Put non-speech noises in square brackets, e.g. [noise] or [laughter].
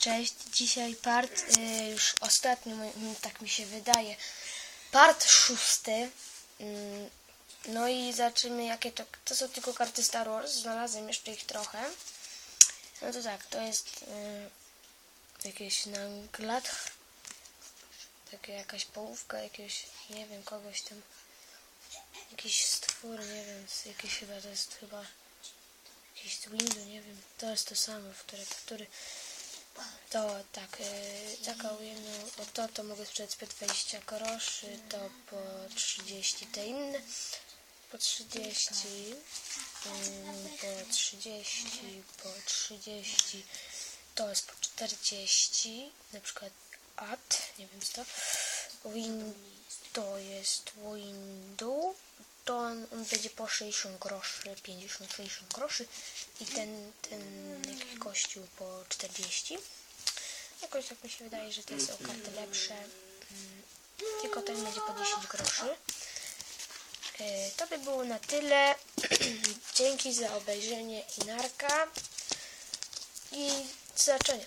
Cześć, dzisiaj part, y, już ostatni, tak mi się wydaje, part szósty. Mm, No i zobaczymy jakie to, to są tylko karty Star Wars, znalazłem jeszcze ich trochę. No to tak, to jest y, jakieś nanglat, taka jakaś połówka jakiegoś, nie wiem, kogoś tam, jakiś stwór, nie wiem, jakiś chyba, to jest chyba jakiś Windu, nie wiem, to jest to samo, które, który to tak, taką jedną, o to to mogę sprzedać po 20 groszy, to po 30, te inne. Po 30, ym, po 30, po 30, to jest po 40, na przykład at, nie wiem co. To, win, to jest windu, to on, on będzie po 60 groszy, 50-60 groszy i ten, ten jakiś kościół po 40. Jakoś tak mi się wydaje, że te są karty lepsze. Mm, Tylko ten będzie po 10 groszy. E, To by było na tyle. [clears throat] Dzięki za obejrzenie i narka. I do zobaczenia.